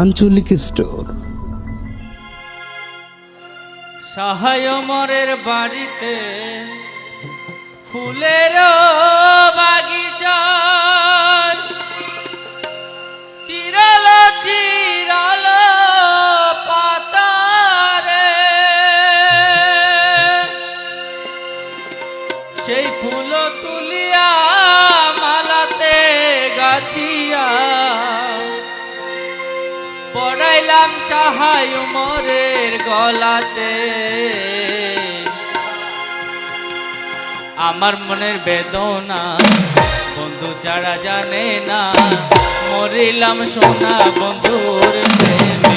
আঞ্চলিক স্টোর। সাহায় মরের বাড়িতে ফুলেরও গেলাম সাহায় মোরের গলাতে। আমার মনের বেদনা, বন্ধু যারা জানে না, মরিলাম সোনা বন্ধুর প্রেমে।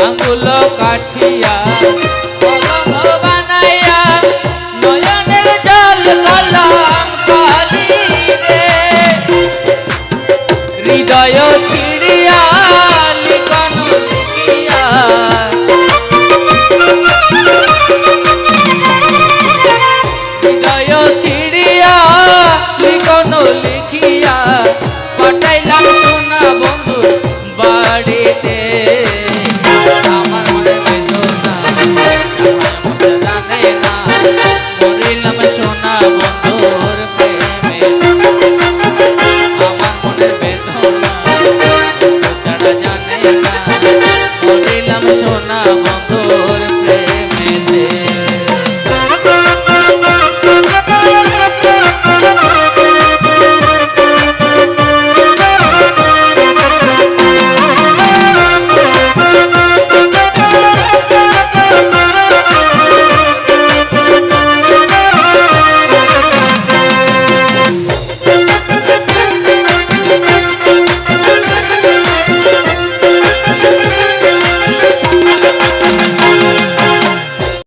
আঙ্গুল কাঠিয়া কলম বানাইয়া নয়নের জল কলম কালি হৃদয়